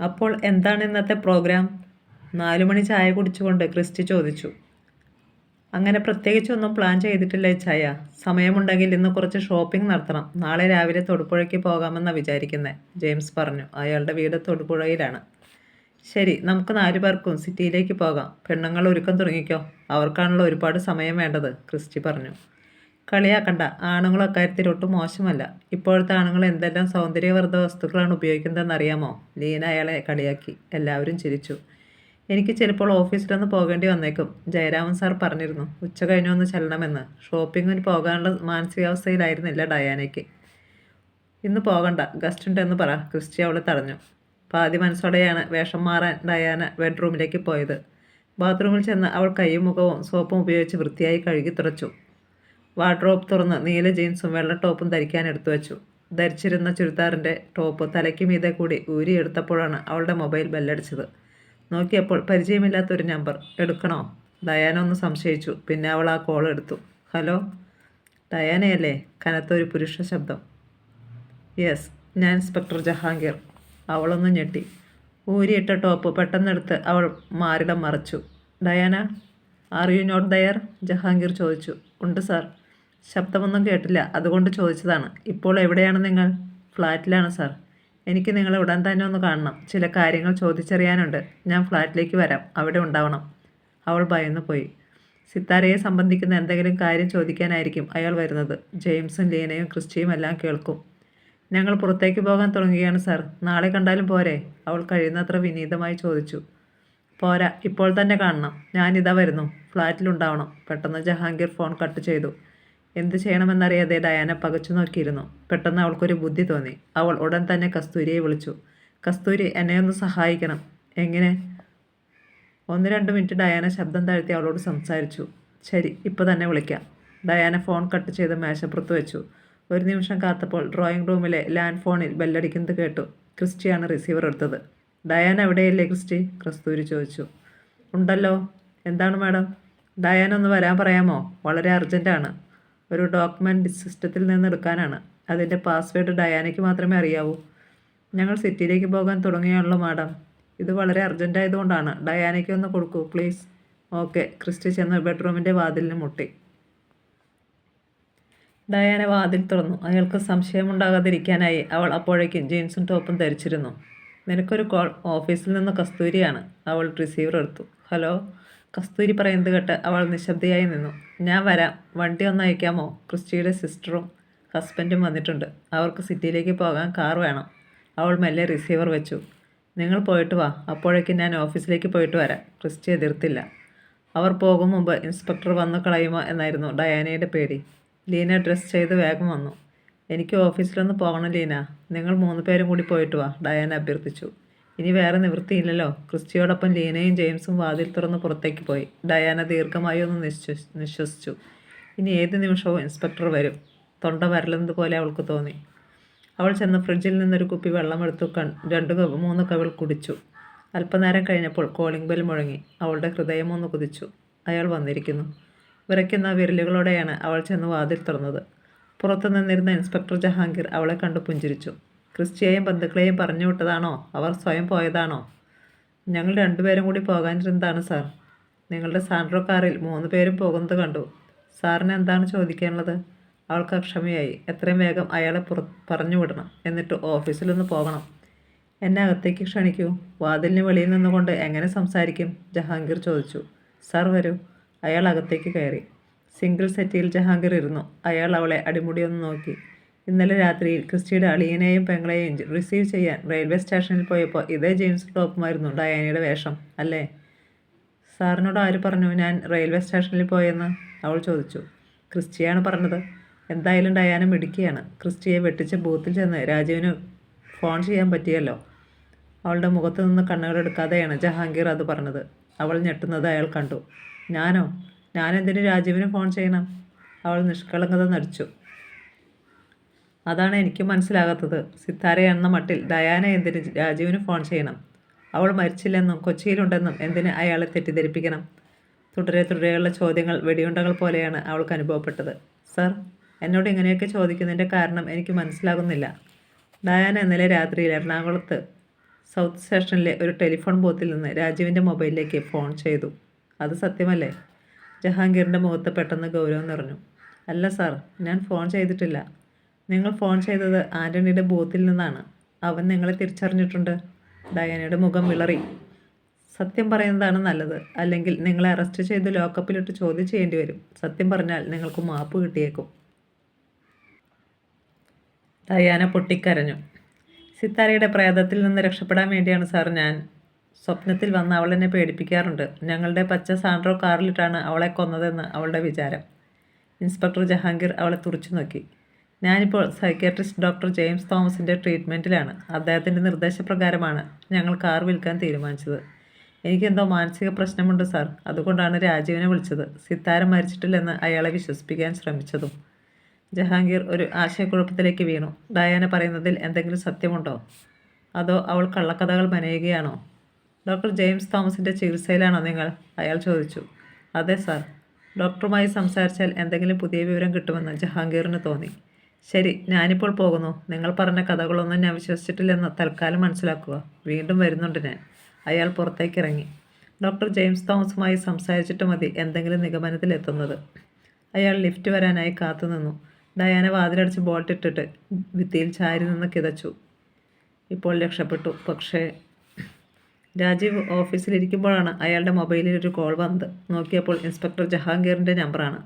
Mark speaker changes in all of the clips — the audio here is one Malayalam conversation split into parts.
Speaker 1: അപ്പോൾ എന്താണ് ഇന്നത്തെ പ്രോഗ്രാം നാലു മണി ചായ കുടിച്ചുകൊണ്ട് ക്രിസ്റ്റി ചോദിച്ചു. അങ്ങനെ പ്രത്യേകിച്ചൊന്നും പ്ലാൻ ചെയ്തിട്ടില്ല ചായ സമയമുണ്ടെങ്കിൽ ഇന്ന് കുറച്ച് ഷോപ്പിംഗ് നടത്തണം. നാളെ രാവിലെ തൊടുപുഴയ്ക്ക് പോകാമെന്നാണ് വിചാരിക്കുന്നത് ജെയിംസ് പറഞ്ഞു. അയാളുടെ വീട് തൊടുപുഴയിലാണ്. ശരി നമുക്ക് നാലു പേർക്കും സിറ്റിയിലേക്ക് പോകാം. പെണ്ണുങ്ങൾ ഒരുക്കം തുടങ്ങിക്കോ. അവർക്കാണല്ലോ ഒരുപാട് സമയം വേണ്ടത് ക്രിസ്റ്റി പറഞ്ഞു. കളിയാക്കണ്ട. ആണുങ്ങൾ അക്കാര്യത്തിൽ ഒട്ടും മോശമല്ല. ഇപ്പോഴത്തെ ആണുങ്ങൾ എന്തെല്ലാം സൗന്ദര്യവർദ്ധ വസ്തുക്കളാണ് ഉപയോഗിക്കുന്നതെന്ന് അറിയാമോ ലീന അയാളെ കളിയാക്കി. എല്ലാവരും ചിരിച്ചു. എനിക്ക് ചിലപ്പോൾ ഓഫീസിലൊന്ന് പോകേണ്ടി വന്നേക്കും ജയരാമൻ സാർ പറഞ്ഞിരുന്നു. ഉച്ച കഴിഞ്ഞൊന്ന് ചെല്ലണമെന്ന്. ഷോപ്പിങ്ങിന് പോകാനുള്ള മാനസികാവസ്ഥയിലായിരുന്നില്ല ഡയാനയ്ക്ക്. ഇന്ന് പോകണ്ട ഗസ്റ്റ് ഉണ്ടെന്ന് പറ ക്രിസ്റ്റി അവളെ തടഞ്ഞു. പാതി മനസ്സോടെയാണ് വേഷം മാറാൻ ഡയാന ബെഡ്റൂമിലേക്ക് പോയത്. ബാത്റൂമിൽ ചെന്ന് അവൾ കൈയും മുഖവും സോപ്പും ഉപയോഗിച്ച് വൃത്തിയായി കഴുകി തുടച്ചു. വാർഡ്രോബ് തുറന്ന് നീല ജീൻസും വെള്ള ടോപ്പും ധരിക്കാൻ എടുത്തു വച്ചു. ധരിച്ചിരുന്ന ചുരിദാറിന്റെ ടോപ്പ് തലയ്ക്ക് മീതെ കൂടി ഊരിയെടുത്തപ്പോഴാണ് അവളുടെ മൊബൈൽ ബെല്ലടിച്ചത്. നോക്കിയപ്പോൾ പരിചയമില്ലാത്തൊരു നമ്പർ. എടുക്കണോ? ഡയാന ഒന്ന് സംശയിച്ചു. പിന്നെ അവൾ ആ കോൾ എടുത്തു. ഹലോ? ഡയാനയല്ലേ? കനത്തൊരു പുരുഷ ശബ്ദം. യെസ് ഞാൻ ഇൻസ്പെക്ടർ ജഹാംഗീർ. അവളൊന്ന് ഞെട്ടി. ഊരിയിട്ട ടോപ്പ് പെട്ടെന്നെടുത്ത് അവൾ മാറിടം മറച്ചു. Diana are you not there? Jahangir ചോദിച്ചു. ഉണ്ട് സാർ. ശബ്ദമൊന്നും കേട്ടില്ല. അതുകൊണ്ട് ചോദിച്ചതാണ് ഇപ്പോൾ എവിടെയാണ് നിങ്ങൾ? ഫ്ലാറ്റിലാണ് സാർ. എനിക്ക് നിങ്ങളെ ഉടൻ തന്നെ ഒന്ന് കാണണം. ചില കാര്യങ്ങൾ ചോദിച്ചറിയാനുണ്ട്. ഞാൻ ഫ്ലാറ്റിലേക്ക് വരാം. അവിടെ ഉണ്ടാവണം. അവൾ ഭയന്നു പോയി. സിത്താരയെ സംബന്ധിക്കുന്ന എന്തെങ്കിലും കാര്യം ചോദിക്കാനായിരിക്കും അയാൾ വരുന്നത്. ജെയിംസും ലീനയും ക്രിസ്റ്റിയും എല്ലാം കേൾക്കും. ഞങ്ങൾ പുറത്തേക്ക് പോകാൻ തുടങ്ങുകയാണ് സാർ. നാളെ കണ്ടാലും പോരെ? അവൾ കഴിയുന്നത്ര വിനീതമായി ചോദിച്ചു. പോരാ. ഇപ്പോൾ തന്നെ കാണണം. ഞാനിതാ വരുന്നു. ഫ്ലാറ്റിലുണ്ടാവണം പെട്ടെന്ന് ജഹാംഗീർ ഫോൺ കട്ട് ചെയ്തു. എന്ത് ചെയ്യണമെന്നറിയാതെ ഡയാന പകച്ചു നോക്കിയിരുന്നു. പെട്ടെന്ന് അവൾക്കൊരു ബുദ്ധി തോന്നി. അവൾ ഉടൻ തന്നെ കസ്തൂരിയെ വിളിച്ചു. കസ്തൂരി എന്നെ ഒന്ന് സഹായിക്കണം. എങ്ങനെ? ഒന്ന് രണ്ട് മിനിറ്റ് ഡയാന ശബ്ദം താഴ്ത്തി അവളോട് സംസാരിച്ചു. ശരി ഇപ്പോൾ തന്നെ വിളിക്കാം. ഡയാന ഫോൺ കട്ട് ചെയ്ത് മേശപ്പുറത്ത് വെച്ചു. ഒരു നിമിഷം കാത്തപ്പോൾ ഡ്രോയിങ് റൂമിലെ ലാൻഡ് ഫോണിൽ ബെല്ലടിക്കുന്നത് കേട്ടു. ക്രിസ്റ്റിയാണ് റിസീവർ എടുത്തത്. ഡയാന എവിടെയല്ലേ ക്രിസ്റ്റി? ക്രിസ്തൂരി ചോദിച്ചു. ഉണ്ടല്ലോ. എന്താണ് മാഡം? ഡയാന ഒന്ന് വരാൻ പറയാമോ? വളരെ അർജന്റാണ് ഒരു ഡോക്യുമെന്റ് സിസ്റ്റത്തിൽ നിന്ന് എടുക്കാനാണ്. അതിന്റെ പാസ്വേഡ് ഡയാനയ്ക്ക് മാത്രമേ അറിയാവൂ. ഞങ്ങൾ സിറ്റിയിലേക്ക് പോകാൻ തുടങ്ങിയുള്ളൂ മാഡം ഇത് വളരെ അർജന്റ് ആയതുകൊണ്ടാണ്. ഡയാനയ്ക്ക് ഒന്ന് കൊടുക്കൂ പ്ലീസ് ഓക്കെ ക്രിസ്റ്റി ചെന്ന് ബെഡ്റൂമിന്റെ വാതിലിന് മുട്ടി. ഡയാന വാതിൽ തുറന്നു. അയാൾക്ക് സംശയമുണ്ടാകാതിരിക്കാനായി അവൾ അപ്പോഴേക്കും ജീൻസും ടോപ്പും ധരിച്ചിരുന്നു. നിനക്കൊരു കോൾ ഓഫീസിൽ നിന്ന് കസ്തൂരിയാണ്. അവൾ റിസീവർ എടുത്തു. ഹലോ കസ്തൂരി പറയുന്നത് കേട്ട് അവൾ നിശബ്ദയായി നിന്നു. ഞാൻ വരാം. വണ്ടി ഒന്ന് അയക്കാമോ? ക്രിസ്റ്റിയുടെ സിസ്റ്ററും ഹസ്ബൻഡും വന്നിട്ടുണ്ട്. അവർക്ക് സിറ്റിയിലേക്ക് പോകാൻ കാർ വേണം. അവൾ മെല്ലെ റിസീവർ വെച്ചു. നിങ്ങൾ പോയിട്ട് വാ. അപ്പോഴേക്കും ഞാൻ ഓഫീസിലേക്ക് പോയിട്ട് വരാം. ക്രിസ്റ്റി എതിർത്തില്ല. അവർ പോകും മുമ്പ് ഇൻസ്പെക്ടർ വന്നു കളയുമോ? എന്നായിരുന്നു ഡയാനയുടെ പേടി. ലീന ഡ്രസ് ചെയ്ത് വേഗം വന്നു. എനിക്ക് ഓഫീസിലൊന്ന് പോകണം ലീന. നിങ്ങൾ മൂന്ന് പേരും കൂടി പോയിട്ട് വാ ഡയാന അഭ്യർത്ഥിച്ചു. ഇനി വേറെ നിവൃത്തിയില്ലല്ലോ. ക്രിസ്റ്റിയോടൊപ്പം ലീനയും ജെയിംസും വാതിൽ തുറന്ന് പുറത്തേക്ക് പോയി. ഡയാന ദീർഘമായി ഒന്ന് നിശ്വസ് നിശ്വസിച്ചു. ഇനി ഏത് നിമിഷവും ഇൻസ്പെക്ടർ വരും. തൊണ്ട വരളുന്നത് പോലെ അവൾക്ക് തോന്നി. അവൾ ചെന്ന് ഫ്രിഡ്ജിൽ നിന്നൊരു കുപ്പി വെള്ളമെടുത്തു കൺ രണ്ട് മൂന്ന് കവിൾ കുടിച്ചു. അല്പനേരം കഴിഞ്ഞപ്പോൾ കോളിംഗ് ബെൽ മുഴങ്ങി. അവളുടെ ഹൃദയം ഒന്ന് കുതിച്ചു. അയാൾ വന്നിരിക്കുന്നു. വിറയ്ക്കുന്ന വിരലുകളോടെയാണ് അവൾ ചെന്ന് വാതിൽ തുറന്നത്. പുറത്തു നിന്നിരുന്ന ഇൻസ്പെക്ടർ ജഹാംഗീർ അവളെ കണ്ടു പുഞ്ചിരിച്ചു. ക്രിസ്റ്റിയെയും ബന്ധുക്കളെയും പറഞ്ഞു വിട്ടതാണോ? അവർ സ്വയം പോയതാണോ? ഞങ്ങൾ രണ്ടുപേരും കൂടി പോകാനിരുന്നതാണ് സാർ. നിങ്ങളുടെ സാൻഡ്രോ കാറിൽ മൂന്ന് പേരും പോകുന്നത് കണ്ടു. സാറിന് എന്താണ് ചോദിക്കാനുള്ളത്? അവൾക്ക് അക്ഷമയായി. എത്രയും വേഗം അയാളെ പുറ പറഞ്ഞു വിടണം. എന്നിട്ട് ഓഫീസിലൊന്ന് പോകണം. എന്നെ അകത്തേക്ക് ക്ഷണിക്കൂ. വാതിലിന് വെളിയിൽ നിന്നുകൊണ്ട് എങ്ങനെ സംസാരിക്കും? ജഹാംഗീർ ചോദിച്ചു. സാർ വരൂ. അയാൾ അകത്തേക്ക് കയറി. സിംഗിൾ സെറ്റിയിൽ ജഹാംഗീർ ഇരുന്നു. അയാൾ അവളെ അടിമുടിയൊന്ന് നോക്കി. ഇന്നലെ രാത്രിയിൽ ക്രിസ്റ്റിയുടെ അളിയനെയും പെങ്ങളെയും റിസീവ് ചെയ്യാൻ റെയിൽവേ സ്റ്റേഷനിൽ പോയപ്പോൾ ഇതേ ജെയിംസ് ടോപ്പുമായിരുന്നു ഡയാനയുടെ വേഷം അല്ലേ? സാറിനോട് ആര് പറഞ്ഞു ഞാൻ റെയിൽവേ സ്റ്റേഷനിൽ പോയെന്ന്? അവൾ ചോദിച്ചു. ക്രിസ്റ്റിയാണ് പറഞ്ഞത്. എന്തായാലും ഡയാന മിടുക്കിയാണ്. ക്രിസ്റ്റിയെ വെട്ടിച്ച് ബൂത്തിൽ ചെന്ന് രാജീവിന് ഫോൺ ചെയ്യാൻ പറ്റിയല്ലോ. അവളുടെ മുഖത്ത് നിന്ന് കണ്ണുകളെടുക്കാതെയാണ് ജഹാംഗീർ അത് പറഞ്ഞത്. അവൾ ഞെട്ടുന്നത് അയാൾ കണ്ടു. ഞാനോ? ഞാനെന്തിന് രാജീവിന് ഫോൺ ചെയ്യണം? അവൾ നിഷ്കളങ്കത നടിച്ചു. അതാണ് എനിക്ക് മനസ്സിലാകാത്തത്. സിത്താര എന്ന മട്ടിൽ ഡയാന എന്തിന് രാജീവിന് ഫോൺ ചെയ്യണം? അവൾ മരിച്ചില്ലെന്നും കൊച്ചിയിലുണ്ടെന്നും എന്തിന് അയാളെ തെറ്റിദ്ധരിപ്പിക്കണം? തുടരെ തുടരെയുള്ള ചോദ്യങ്ങൾ വെടിയുണ്ടകൾ പോലെയാണ് അവൾക്ക് അനുഭവപ്പെട്ടത്. സർ എന്നോട് ഇങ്ങനെയൊക്കെ ചോദിക്കുന്നതിന്റെ കാരണം എനിക്ക് മനസ്സിലാകുന്നില്ല. ഡയാന ഇന്നലെ രാത്രിയിൽ എറണാകുളത്ത് സൗത്ത് സ്റ്റേഷനിലെ ഒരു ടെലിഫോൺ ബൂത്തിൽ നിന്ന് രാജീവിന്റെ മൊബൈലിലേക്ക് ഫോൺ ചെയ്തു. അത് സത്യമല്ലേ? ജഹാംഗീറിന്റെ മുഖത്ത് പെട്ടെന്ന് ഗൗരവം നിറഞ്ഞു. അല്ല സാർ ഞാൻ ഫോൺ ചെയ്തിട്ടില്ല. നിങ്ങൾ ഫോൺ ചെയ്തത് ആന്റണിയുടെ ബോത്തിൽ നിന്നാണ്. അവൻ നിങ്ങളെ തിരിച്ചറിഞ്ഞിട്ടുണ്ട്. ഡയാനയുടെ മുഖം വിളറി. സത്യം പറയുന്നതാണ് നല്ലത്. അല്ലെങ്കിൽ നിങ്ങളെ അറസ്റ്റ് ചെയ്ത് ലോക്കപ്പിലിട്ട് ചോദ്യം ചെയ്യേണ്ടി വരും. സത്യം പറഞ്ഞാൽ നിങ്ങൾക്ക് മാപ്പ് കിട്ടിയേക്കും. ഡയാന പൊട്ടിക്കരഞ്ഞു. സിത്താരയുടെ പ്രേതത്തിൽ നിന്ന് രക്ഷപ്പെടാൻ വേണ്ടിയാണ് സാർ ഞാൻ. സ്വപ്നത്തിൽ വന്ന് അവൾ എന്നെ പേടിപ്പിക്കാറുണ്ട്. ഞങ്ങളുടെ പച്ച സാൻഡ്രോ കാറിലിട്ടാണ് അവളെ കൊന്നതെന്ന് അവളുടെ വിചാരം. ഇൻസ്പെക്ടർ ജഹാംഗീർ അവളെ തുറച്ചു നോക്കി. ഞാനിപ്പോൾ സൈക്യാട്രിസ്റ്റ് ഡോക്ടർ ജെയിംസ് തോമസിന്റെ ട്രീറ്റ്മെന്റിലാണ്. അദ്ദേഹത്തിന്റെ നിർദ്ദേശപ്രകാരമാണ് ഞങ്ങൾ കാർ വിൽക്കാൻ തീരുമാനിച്ചത്. എനിക്കെന്തോ മാനസിക പ്രശ്നമുണ്ട് സാർ. അതുകൊണ്ടാണ് രാജീവിനെ വിളിച്ചത്. സിത്താര മരിച്ചിട്ടില്ലെന്ന് അയാളെ വിശ്വസിപ്പിക്കാൻ ശ്രമിച്ചതും. ജഹാംഗീർ ഒരു ആശയക്കുഴപ്പത്തിലേക്ക് വീണു. ഡയാന പറയുന്നതിൽ എന്തെങ്കിലും സത്യമുണ്ടോ? അതോ അവൾ കള്ളക്കഥകൾ മെനയുകയാണോ? ഡോക്ടർ ജെയിംസ് തോമസിന്റെ ചികിത്സയിലാണോ നിങ്ങൾ? അയാൾ ചോദിച്ചു. അതെ സാർ. ഡോക്ടറുമായി സംസാരിച്ചാൽ എന്തെങ്കിലും പുതിയ വിവരം കിട്ടുമെന്ന് ജഹാംഗീറിന് തോന്നി. ശരി ഞാനിപ്പോൾ പോകുന്നു. നിങ്ങൾ പറഞ്ഞ കഥകളൊന്നും ഞാൻ വിശ്വസിച്ചിട്ടില്ലെന്ന് തൽക്കാലം മനസ്സിലാക്കുക. വീണ്ടും വരുന്നുണ്ട് ഞാൻ. അയാൾ പുറത്തേക്ക് ഇറങ്ങി. ഡോക്ടർ ജെയിംസ് തോമസുമായി സംസാരിച്ചിട്ട് മതി എന്തെങ്കിലും നിഗമനത്തിലെത്തുന്നത് അയാൾ ലിഫ്റ്റ് വരാനായി കാത്തുനിന്നു ഡയാന വാതിലടിച്ച് ബോൾട്ട് ഇട്ടിട്ട് ഭിത്തിയിൽ ചാരി നിന്ന് കിതച്ചു. ഇപ്പോൾ രക്ഷപ്പെട്ടു. പക്ഷേ രാജീവ് ഓഫീസിലിരിക്കുമ്പോഴാണ് അയാളുടെ മൊബൈലിൽ ഒരു കോൾ വന്നത്. നോക്കിയപ്പോൾ ഇൻസ്പെക്ടർ ജഹാംഗീറിന്റെ നമ്പറാണ്.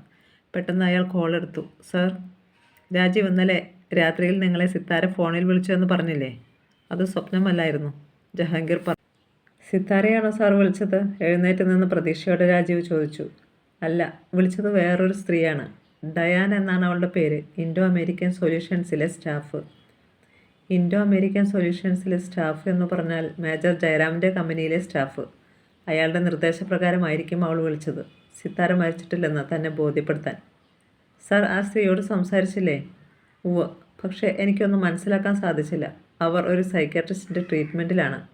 Speaker 1: പെട്ടെന്ന് അയാൾ കോൾ എടുത്തു. സർ രാജീവ് ഇന്നലെ രാത്രിയിൽ നിങ്ങളെ സിത്താര ഫോണിൽ വിളിച്ചു എന്ന് പറഞ്ഞില്ലേ? അത് സ്വപ്നമല്ലായിരുന്നു. ജഹാംഗീർ പറഞ്ഞു സിത്താരയാണോ സാർ വിളിച്ചത്? എഴുന്നേറ്റ് നിന്ന് പ്രതീക്ഷയോടെ രാജീവ് ചോദിച്ചു. അല്ല വിളിച്ചത് വേറൊരു സ്ത്രീയാണ്. ഡയാൻ എന്നാണ് അവളുടെ പേര്. ഇൻഡോ അമേരിക്കൻ സൊല്യൂഷൻസിലെ സ്റ്റാഫ്. ഇൻഡോ അമേരിക്കൻ സൊല്യൂഷൻസിലെ സ്റ്റാഫ് എന്ന് പറഞ്ഞാൽ മേജർ ജയറാമിന്റെ കമ്പനിയിലെ സ്റ്റാഫ്. അയാളുടെ നിർദ്ദേശപ്രകാരമായിരിക്കും അവൾ വിളിച്ചത്. സിത്താര മരിച്ചിട്ടില്ലെന്ന് തന്നെ ബോധ്യപ്പെടുത്താൻ. സാർ ആ സ്ത്രീയോട് സംസാരിച്ചില്ലേ? ഉവ് പക്ഷേ എനിക്കൊന്നും മനസ്സിലാക്കാൻ സാധിച്ചില്ല. അവർ ഒരു സൈക്കാട്രിസ്റ്റിന്റെ ട്രീറ്റ്മെന്റിലാണ്.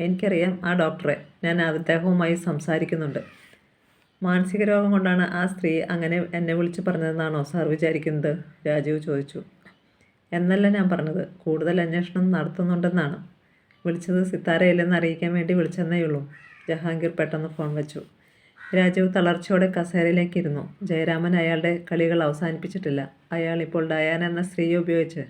Speaker 1: എനിക്കറിയാം ആ ഡോക്ടറെ. ഞാൻ അദ്ദേഹവുമായി സംസാരിക്കുന്നുണ്ട്. മാനസിക രോഗം കൊണ്ടാണ് ആ സ്ത്രീ അങ്ങനെ എന്നെ വിളിച്ച് പറഞ്ഞതെന്നാണോ സാർ വിചാരിക്കുന്നത്? രാജീവ് ചോദിച്ചു. എന്നല്ല ഞാൻ പറഞ്ഞത്. കൂടുതൽ അന്വേഷണം നടത്തുന്നുണ്ടെന്നാണ്. വിളിച്ചത് സിത്താരയില്ലെന്ന് അറിയിക്കാൻ വേണ്ടി വിളിച്ചെന്നേ ഉള്ളൂ. ജഹാംഗീർ പെട്ടെന്ന് ഫോൺ വെച്ചു. രാജീവ് തളർച്ചയോടെ കസേരയിലേക്ക് ഇരുന്നു ജയരാമൻ അയാളുടെ കളികൾ അവസാനിപ്പിച്ചിട്ടില്ല. അയാൾ ഇപ്പോൾ ഡയാന എന്ന സ്ത്രീയെ ഉപയോഗിച്ച്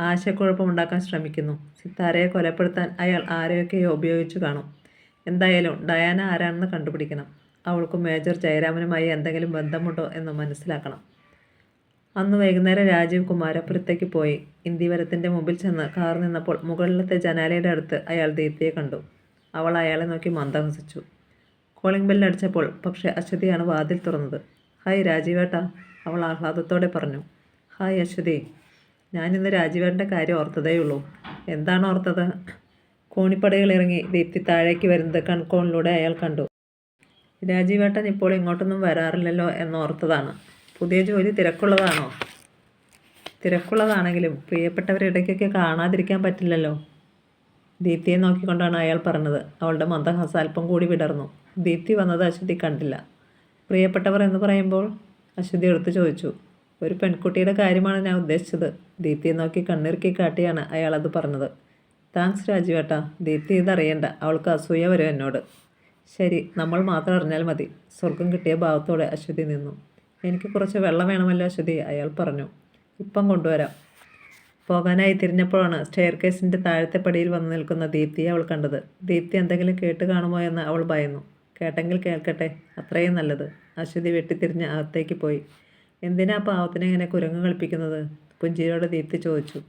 Speaker 1: ആശയക്കുഴപ്പമുണ്ടാക്കാൻ ശ്രമിക്കുന്നു. സിത്താരയെ കൊലപ്പെടുത്താൻ അയാൾ ആരെയൊക്കെയോ ഉപയോഗിച്ചു കാണും. എന്തായാലും ഡയാന ആരാണെന്ന് കണ്ടുപിടിക്കണം. അവൾക്കും മേജർ ജയരാമനുമായി എന്തെങ്കിലും ബന്ധമുണ്ടോ എന്ന് മനസ്സിലാക്കണം. അന്ന് വൈകുന്നേരം രാജീവ് കുമാരപുരത്തേക്ക് പോയി. ഇന്ദിവരത്തിന്റെ മുമ്പിൽ ചെന്ന് കാർ നിന്നപ്പോൾ മുകളിലത്തെ ജനാലയുടെ അടുത്ത് അയാൾ ദീപ്തിയെ കണ്ടു. അവൾ അയാളെ നോക്കി മന്ദഹസിച്ചു. കോളിംഗ് ബെല്ലടിച്ചപ്പോൾ പക്ഷേ അശ്വതിയാണ് വാതിൽ തുറന്നത്. ഹായ് രാജീവേട്ടാ അവൾ ആഹ്ലാദത്തോടെ പറഞ്ഞു. ഹായ് അശ്വതി ഞാനിന്ന് രാജീവേട്ടന്റെ കാര്യം ഓർത്തതേ ഉള്ളൂ എന്താണ് ഓർത്തത്? കോണിപ്പടകൾ ഇറങ്ങി ദീപ്തി താഴേക്ക് വരുന്നത് കൺകോണിലൂടെ അയാൾ കണ്ടു. രാജീവേട്ടൻ ഇപ്പോൾ ഇങ്ങോട്ടൊന്നും വരാറില്ലല്ലോ എന്നോർത്തതാണ് പുതിയ ജോലി തിരക്കുള്ളതാണോ? തിരക്കുള്ളതാണെങ്കിലും പ്രിയപ്പെട്ടവരിടയ്ക്കൊക്കെ കാണാതിരിക്കാൻ പറ്റില്ലല്ലോ. ദീപ്തിയെ നോക്കിക്കൊണ്ടാണ് അയാൾ പറഞ്ഞത്. അവളുടെ മന്ദഹാസ അല്പം കൂടി വിടർന്നു. ദീപ്തി വന്നത് അശ്വതി കണ്ടില്ല. പ്രിയപ്പെട്ടവർ എന്ന് പറയുമ്പോൾ അശ്വതി എടുത്തു ചോദിച്ചു ഒരു പെൺകുട്ടിയുടെ കാര്യമാണ് ഞാൻ ഉദ്ദേശിച്ചത്? ദീപ്തിയെ നോക്കി കണ്ണിറുക്കി കാട്ടിയാണ് അയാൾ അത് പറഞ്ഞത്. താങ്ക്സ് രാജുവേട്ടാ ദീപ്തി ഇതറിയണ്ട അവൾക്ക് അസൂയ വരും എന്നോട്. ശരി നമ്മൾ മാത്രം അറിഞ്ഞാൽ മതി. സ്വർഗം കിട്ടിയ ഭാവത്തോടെ അശ്വതി നിന്നു. എനിക്ക് കുറച്ച് വെള്ളം വേണമല്ലോ അശ്വതി അയാൾ പറഞ്ഞു. ഇപ്പം കൊണ്ടുവരാം. പോകാനായി തിരിഞ്ഞപ്പോഴാണ് സ്റ്റെയർ കേസിന്റെ താഴത്തെ പടിയിൽ വന്നു നിൽക്കുന്ന ദീപ്തിയെ അവൾ കണ്ടത്. ദീപ്തി എന്തെങ്കിലും കേട്ട് കാണുമോ എന്ന് അവൾ ഭയന്നു. കേട്ടെങ്കിൽ കേൾക്കട്ടെ. അത്രയും നല്ലത്. അശ്വതി വെട്ടിത്തിരിഞ്ഞ് അകത്തേക്ക് പോയി. എന്തിനാ പാവത്തിനെ ഇങ്ങനെ കുരങ്ങ് കളിപ്പിക്കുന്നത്? പുഞ്ചിരിയോട് ദീപ്തി ചോദിച്ചു.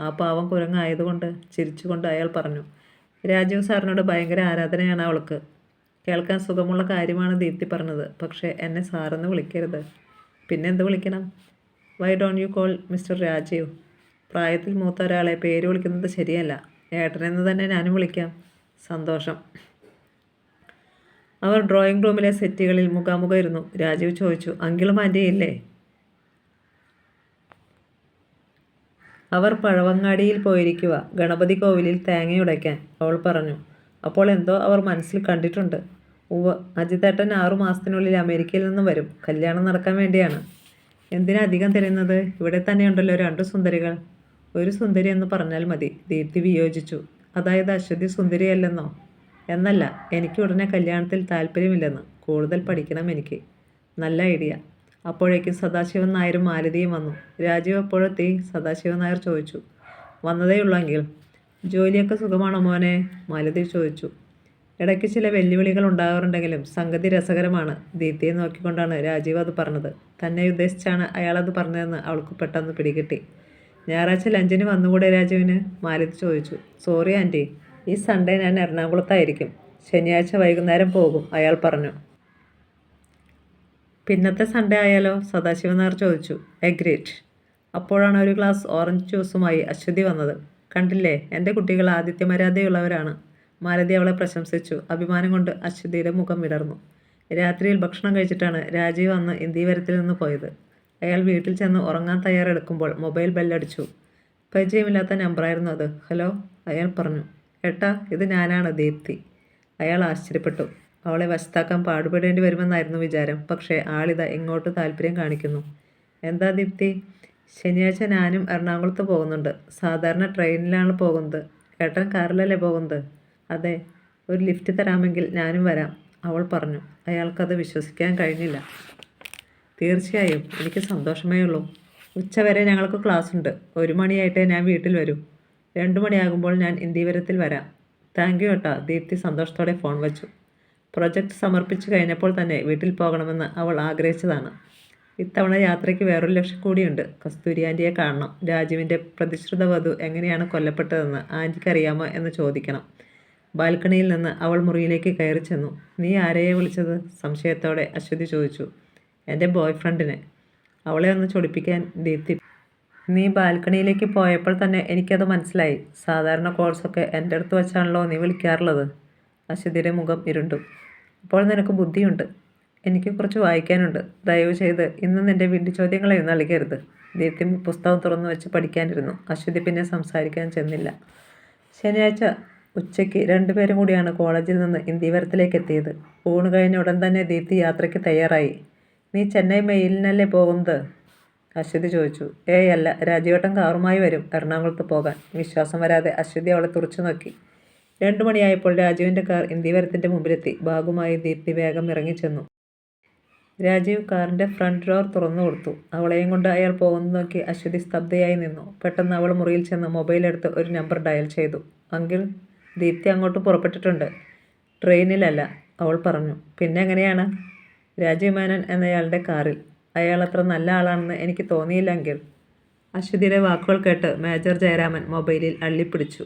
Speaker 1: ആ പാവം കുരങ്ങായതുകൊണ്ട് ചിരിച്ചുകൊണ്ട് അയാൾ പറഞ്ഞു. രാജീവ് സാറിനോട് ഭയങ്കര ആരാധനയാണ് അവൾക്ക്. കേൾക്കാൻ സുഖമുള്ള കാര്യമാണ് ദീപ്തി പറഞ്ഞത്. പക്ഷേ എന്നെ സാറെന്ന് വിളിക്കരുത്. പിന്നെ എന്ത് വിളിക്കണം? Why don't you call mister Rajeev. പ്രായത്തിൽ മൂത്ത ഒരാളെ പേര് വിളിക്കുന്നത് ശരിയല്ല. ഏട്ടനെന്ന് തന്നെ ഞാനും വിളിക്കാം. സന്തോഷം. അവർ ഡ്രോയിങ് റൂമിലെ സെറ്റുകളിൽ മുഖാമുഖം ഇരുന്നു രാജീവ് ചോദിച്ചു അങ്കിളും ആന്റിയില്ലേ അവർ പഴവങ്ങാടിയിൽ പോയിരിക്കുക ഗണപതി കോവിലിൽ തേങ്ങയുടയ്ക്കാൻ അവൾ പറഞ്ഞു അപ്പോൾ എന്തോ അവർ മനസ്സിൽ കണ്ടിട്ടുണ്ട്. ഉവ്വ് അജിതേട്ടൻ ആറു മാസത്തിനുള്ളിൽ അമേരിക്കയിൽ നിന്ന് വരും. കല്യാണം നടക്കാൻ വേണ്ടിയാണ്. എന്തിനാ അധികം തരുന്നത് ഇവിടെ തന്നെയുണ്ടല്ലോ രണ്ടു സുന്ദരികൾ. ഒരു സുന്ദരി എന്ന് പറഞ്ഞാൽ മതി. ദീപ്തി വിയോജിച്ചു. അതായത് അശ്വതി സുന്ദരിയല്ലെന്നോ? എന്നല്ല എനിക്ക് ഉടനെ കല്യാണത്തിൽ താല്പര്യമില്ലെന്ന്. കൂടുതൽ പഠിക്കണം എനിക്ക്. നല്ല ഐഡിയ. അപ്പോഴേക്കും സദാശിവൻ നായരും മാലതിയും വന്നു. രാജീവ് അപ്പോഴെത്തി സദാശിവൻ നായർ ചോദിച്ചു. വന്നതേയുള്ളെങ്കിൽ ജോലിയൊക്കെ സുഖമാണോ മോനെ? മാലതി ചോദിച്ചു. ഇടയ്ക്ക് ചില വെല്ലുവിളികൾ ഉണ്ടാകാറുണ്ടെങ്കിലും സംഗതി രസകരമാണ്. ദീപ്തിയെ നോക്കിക്കൊണ്ടാണ് രാജീവ് അത് പറഞ്ഞത്. തന്നെ ഉദ്ദേശിച്ചാണ് അയാളത് പറഞ്ഞതെന്ന് അവൾക്ക് പെട്ടെന്ന് പിടികിട്ടി. ഞായറാഴ്ച ലഞ്ചിന് വന്നുകൂടെ രാജുവിന്? മാലതി ചോദിച്ചു. സോറി ആന്റി ഈ സൺഡേ ഞാൻ എറണാകുളത്തായിരിക്കും. ശനിയാഴ്ച വൈകുന്നേരം പോകും അയാൾ പറഞ്ഞു. പിന്നത്തെ സൺഡേ ആയാലോ? സദാശിവൻ നായർ ചോദിച്ചു. എഗ്രേറ്റ് അപ്പോഴാണ് ഒരു ഗ്ലാസ് ഓറഞ്ച് ജ്യൂസുമായി അശ്വതി വന്നത്. കണ്ടില്ലേ എന്റെ കുട്ടികൾ ആദിത്യമര്യാദയുള്ളവരാണ്. മാലതി അവളെ പ്രശംസിച്ചു. അഭിമാനം കൊണ്ട് അശ്വതിയുടെ മുഖം വിടർന്നു. രാത്രിയിൽ ഭക്ഷണം കഴിച്ചിട്ടാണ് രാജീവ് അന്ന് ഇന്ദീവരത്തിൽ നിന്ന് പോയത്. അയാൾ വീട്ടിൽ ചെന്ന് ഉറങ്ങാൻ തയ്യാറെടുക്കുമ്പോൾ മൊബൈൽ ബെല്ലടിച്ചു. പരിചയമില്ലാത്ത നമ്പറായിരുന്നു അത്. ഹലോ? അയാൾ പറഞ്ഞു. ഏട്ടാ ഇത് ഞാനാണ് ദീപ്തി. അയാൾ ആശ്ചര്യപ്പെട്ടു. അവളെ വശത്താക്കാൻ പാടുപെടേണ്ടി വരുമെന്നായിരുന്നു വിചാരം. പക്ഷേ ആളിത എങ്ങോട്ട് താല്പര്യം കാണിക്കുന്നു. എന്താ ദീപ്തി? ശനിയാഴ്ച ഞാനും എറണാകുളത്ത് പോകുന്നുണ്ട്. സാധാരണ ട്രെയിനിലാണ് പോകുന്നത്. ഏട്ടൻ കാറിലല്ലേ പോകുന്നത്? അതെ. ഒരു ലിഫ്റ്റ് തരാമെങ്കിൽ ഞാനും വരാം. അവൾ പറഞ്ഞു. അയാൾക്കത് വിശ്വസിക്കാൻ കഴിഞ്ഞില്ല. തീർച്ചയായും. എനിക്ക് സന്തോഷമേ ഉള്ളൂ. ഉച്ചവരെ ഞങ്ങൾക്ക് ക്ലാസ് ഉണ്ട് ഒരു മണിയായിട്ടേ ഞാൻ വീട്ടിൽ വരൂ. രണ്ട് മണിയാകുമ്പോൾ ഞാൻ ഇന്ദീവരത്തിൽ വരാം. താങ്ക് യു ഏട്ടാ. ദീപ്തി സന്തോഷത്തോടെ ഫോൺ വെച്ചു. പ്രൊജക്റ്റ് സമർപ്പിച്ചു കഴിഞ്ഞപ്പോൾ തന്നെ വീട്ടിൽ പോകണമെന്ന് അവൾ ആഗ്രഹിച്ചതാണ്. ഇത്തവണ യാത്രയ്ക്ക് വേറൊരു ലക്ഷ്യം കൂടിയുണ്ട്. കസ്തൂരി ആന്റിയെ കാണണം. രാജുവിന്റെ പ്രതിശ്രുത വധു എങ്ങനെയാണ് കൊല്ലപ്പെട്ടതെന്ന് ആന്റിക്ക് അറിയാമോ എന്ന് ചോദിക്കണം. ബാൽക്കണിയിൽ നിന്ന് അവൾ മുറിയിലേക്ക് കയറി ചെന്നു. നീ ആരെയെ വിളിച്ചത്? സംശയത്തോടെ അശ്വതി ചോദിച്ചു. എന്റെ ബോയ് ഫ്രണ്ടിനെ അവളെ ഒന്ന് ചൊടിപ്പിക്കാൻ ദീപ്തി നീ ബാൽക്കണിയിലേക്ക് പോയപ്പോൾ തന്നെ എനിക്കത് മനസ്സിലായി. സാധാരണ കോൾസൊക്കെ എന്റെ അടുത്ത് വെച്ചാണല്ലോ നീ വിളിക്കാറുള്ളത്. അശ്വതിയുടെ മുഖം ഇരുണ്ടു. അപ്പോൾ നിനക്ക് ബുദ്ധിയുണ്ട്. എനിക്ക് കുറച്ച് വായിക്കാനുണ്ട്. ദയവ് ചെയ്ത് ഇന്ന് നിന്റെ വീട്ടു ചോദ്യങ്ങളെ നൽകരുത് ദീപ്തി പുസ്തകം തുറന്നു വെച്ച് പഠിക്കാനിരുന്നു. അശ്വതി പിന്നെ സംസാരിക്കാൻ ചെന്നില്ല. ശനിയാഴ്ച ഉച്ചയ്ക്ക് രണ്ടുപേരും കൂടിയാണ് കോളേജിൽ നിന്ന് ഇന്ത്യവരത്തിലേക്ക് എത്തിയത് ഊണ് കഴിഞ്ഞ ഉടൻ തന്നെ ദീപ്തി യാത്രയ്ക്ക് തയ്യാറായി. നീ ചെന്നൈ മെയിലിനല്ലേ പോകുന്നത്? അശ്വതി ചോദിച്ചു. ഏയ് അല്ല രാജീവേട്ടൻ കാറുമായി വരും എറണാകുളത്ത് പോകാൻ. വിശ്വാസം വരാതെ അശ്വതി അവളെ തുറച്ചു നോക്കി. രണ്ടു മണിയായപ്പോൾ രാജീവിന്റെ കാർ ഇന്ദീവരത്തിന്റെ മുമ്പിലെത്തി. ബാഗുമായി ദീപ്തി വേഗം ഇറങ്ങിച്ചെന്നു. രാജീവ് കാറിന്റെ ഫ്രണ്ട് ഡോർ തുറന്നു കൊടുത്തു. അവളെയും കൊണ്ട് അയാൾ പോകുന്നു നോക്കി അശ്വതി സ്തബ്ധയായി നിന്നു. പെട്ടെന്ന് അവൾ മുറിയിൽ ചെന്ന് മൊബൈൽ എടുത്ത് ഒരു നമ്പർ ഡയൽ ചെയ്തു. അങ്കിൾ ദീപ്തി അങ്ങോട്ട് പുറപ്പെട്ടിട്ടുണ്ട്. ട്രെയിനിലല്ല അവൾ പറഞ്ഞു. പിന്നെ എങ്ങനെയാണ്? രാജീവ് എന്നയാളുടെ കാറിൽ. അയാൾ അത്ര നല്ല ആളാണെന്ന് എനിക്ക് തോന്നിയില്ലെങ്കിൽ. അശ്വതിയുടെ വാക്കുകൾ കേട്ട് മേജർ ജയരാമൻ മൊബൈലിൽ അള്ളിപ്പിടിച്ചു.